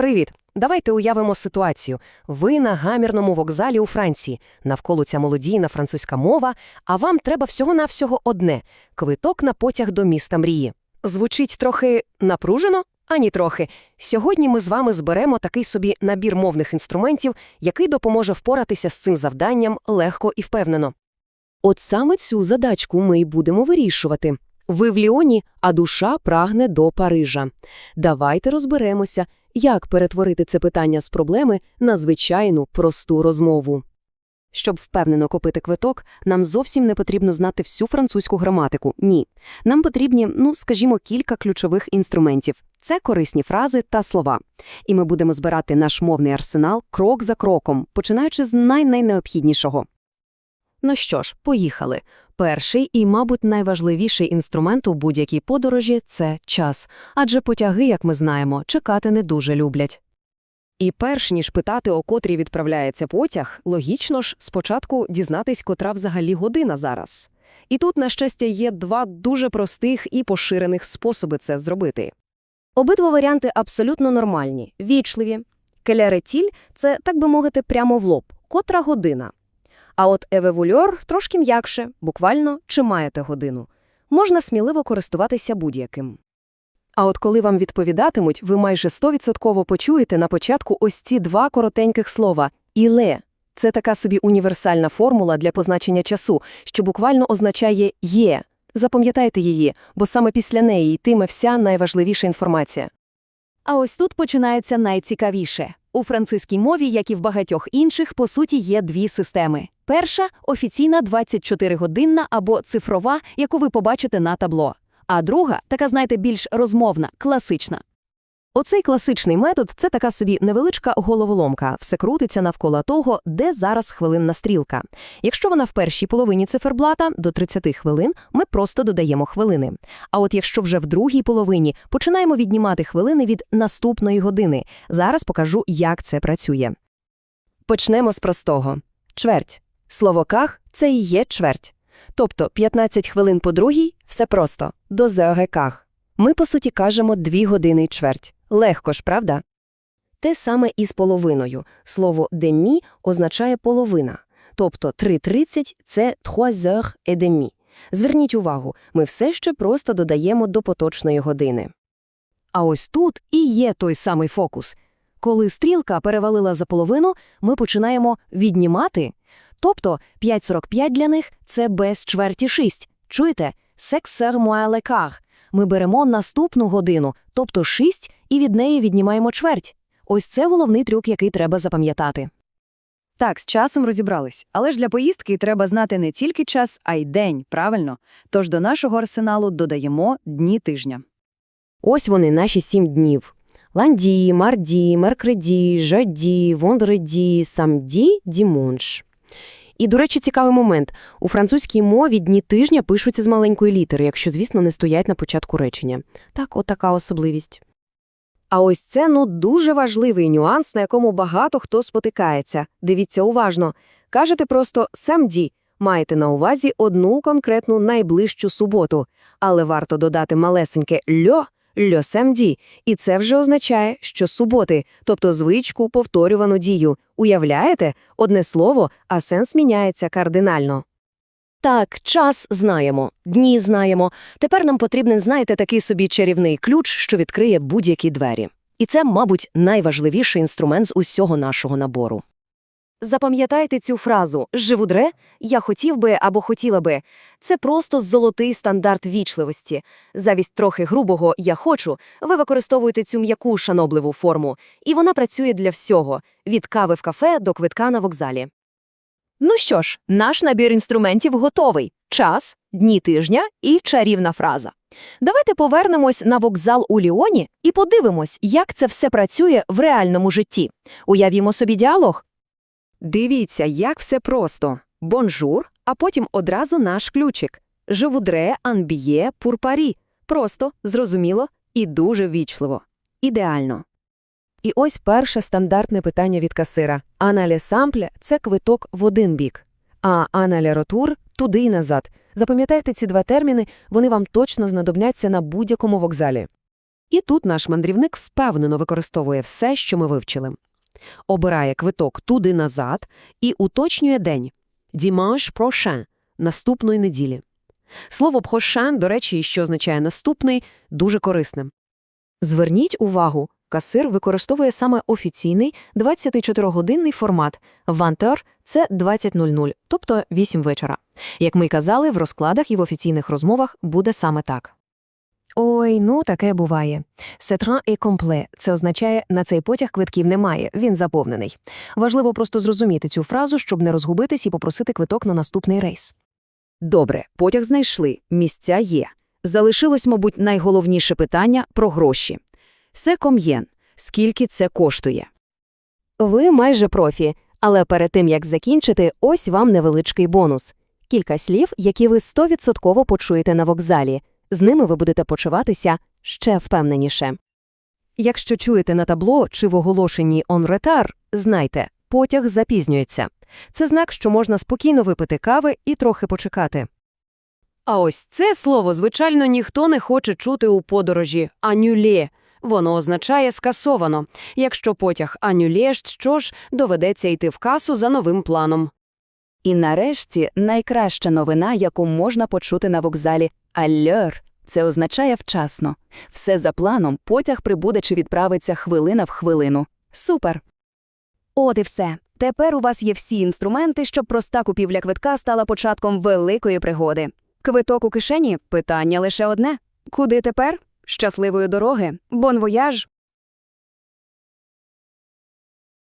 Привіт! Давайте уявимо ситуацію. Ви на гамірному вокзалі у Франції. Навколо ця молодійна французька мова, а вам треба всього-навсього одне – квиток на потяг до міста мрії. Звучить трохи напружено? Ані трохи. Сьогодні ми з вами зберемо такий собі набір мовних інструментів, який допоможе впоратися з цим завданням легко і впевнено. От саме цю задачку ми й будемо вирішувати. Ви в Ліоні, а душа прагне до Парижа. Давайте розберемося, як перетворити це питання з проблеми на звичайну просту розмову. Щоб впевнено купити квиток, нам зовсім не потрібно знати всю французьку граматику. Ні. Нам потрібні, ну, скажімо, кілька ключових інструментів. Це корисні фрази та слова. І ми будемо збирати наш мовний арсенал крок за кроком, починаючи з най-найнеобхіднішого. Ну що ж, поїхали. Перший і, мабуть, найважливіший інструмент у будь-якій подорожі – це час. Адже потяги, як ми знаємо, чекати не дуже люблять. І перш ніж питати, о котрій відправляється потяг, логічно ж спочатку дізнатись, котра взагалі година зараз. І тут, на щастя, є два дуже простих і поширених способи це зробити. Обидва варіанти абсолютно нормальні, вічливі. Келяретіль – це, так би мовити, прямо в лоб. Котра година? А от евевульор трошки м'якше, буквально чи маєте годину. Можна сміливо користуватися будь-яким. А от коли вам відповідатимуть, ви майже 100% почуєте на початку ось ці два коротеньких слова «іле». Це така собі універсальна формула для позначення часу, що буквально означає «є». Запам'ятайте її, бо саме після неї йтиме вся найважливіша інформація. А ось тут починається найцікавіше. У французькій мові, як і в багатьох інших, по суті, є дві системи. Перша офіційна 24-годинна або цифрова, яку ви побачите на табло. А друга, така, знаєте, більш розмовна, класична. Оцей класичний метод – це така собі невеличка головоломка, все крутиться навколо того, де зараз хвилинна стрілка. Якщо вона в першій половині циферблата, до 30 хвилин, ми просто додаємо хвилини. А от якщо вже в другій половині, починаємо віднімати хвилини від наступної години. Зараз покажу, як це працює. Почнемо з простого. Чверть. Слово «ках» – це і є чверть. Тобто 15 хвилин по другій – все просто. До зеогеках. Ми, по суті, кажемо дві години й чверть. Легко ж, правда? Те саме і з половиною. Слово «демі» означає половина. Тобто 3.30 – це «trois heures et demi». Зверніть увагу, ми все ще просто додаємо до поточної години. А ось тут і є той самий фокус. Коли стрілка перевалила за половину, ми починаємо віднімати. Тобто 5.45 для них – це без чверті 6. Чуєте? «Sexer moins le quart». Ми беремо наступну годину, тобто 6, і від неї віднімаємо чверть. Ось це головний трюк, який треба запам'ятати. Так, з часом розібрались. Але ж для поїздки треба знати не тільки час, а й день, правильно? Тож до нашого арсеналу додаємо дні тижня. Ось вони, наші сім днів. Ланді, марді, меркреді, жаді, вондреді, самді, дімонш. І, до речі, цікавий момент. У французькій мові дні тижня пишуться з маленької літери, якщо, звісно, не стоять на початку речення. Так, от така особливість. А ось це, ну, дуже важливий нюанс, на якому багато хто спотикається. Дивіться уважно. Кажете просто «самді», маєте на увазі одну конкретну найближчу суботу. Але варто додати малесеньке «льо», «льо самді», і це вже означає, що суботи, тобто звичку, повторювану дію. Уявляєте? Одне слово, а сенс міняється кардинально. Так, час знаємо, дні знаємо. Тепер нам потрібен, знаєте, такий собі чарівний ключ, що відкриє будь-які двері. І це, мабуть, найважливіший інструмент з усього нашого набору. Запам'ятайте цю фразу «живудре» «я хотів би» або «хотіла би». Це просто золотий стандарт вічливості. Завість трохи грубого «я хочу» ви використовуєте цю м'яку шанобливу форму, і вона працює для всього – від кави в кафе до квитка на вокзалі. Ну що ж, наш набір інструментів готовий. Час, дні тижня і чарівна фраза. Давайте повернемось на вокзал у Ліоні і подивимось, як це все працює в реальному житті. Уявімо собі діалог. Дивіться, як все просто. Бонжур, а потім одразу наш ключик. Живудре, анбіє, пурпарі. Просто, зрозуміло і дуже вічливо. Ідеально. І ось перше стандартне питання від касира. Анале сампле – це квиток в один бік, а анале ротур – туди і назад. Запам'ятайте ці два терміни, вони вам точно знадобняться на будь-якому вокзалі. І тут наш мандрівник впевнено використовує все, що ми вивчили. Обирає квиток туди-назад і уточнює день – «dimanche prochain» – наступної неділі. Слово «prochain», до речі, що означає «наступний», дуже корисне. Зверніть увагу, касир використовує саме офіційний 24-годинний формат. Вантер – це 20.00, тобто 8 вечора. Як ми й казали, в розкладах і в офіційних розмовах буде саме так. Ой, ну таке буває. Сетран і компле – це означає, на цей потяг квитків немає, він заповнений. Важливо просто зрозуміти цю фразу, щоб не розгубитись і попросити квиток на наступний рейс. Добре, потяг знайшли, місця є. Залишилось, мабуть, найголовніше питання про гроші. Се ком'єн. Скільки це коштує? Ви майже профі, але перед тим, як закінчити, ось вам невеличкий бонус. Кілька слів, які ви стовідсотково почуєте на вокзалі. З ними ви будете почуватися ще впевненіше. Якщо чуєте на табло чи в оголошенні «on retard», знайте, потяг запізнюється. Це знак, що можна спокійно випити кави і трохи почекати. А ось це слово, звичайно, ніхто не хоче чути у подорожі «анюлє». Воно означає «скасовано». Якщо потяг «анюлє», що ж, доведеться йти в касу за новим планом. І нарешті найкраща новина, яку можна почути на вокзалі – «алльор». Це означає вчасно. Все за планом, потяг прибуде чи відправиться хвилина в хвилину. Супер! От і все. Тепер у вас є всі інструменти, щоб проста купівля квитка стала початком великої пригоди. Квиток у кишені – питання лише одне. Куди тепер? Щасливої дороги, бон вояж!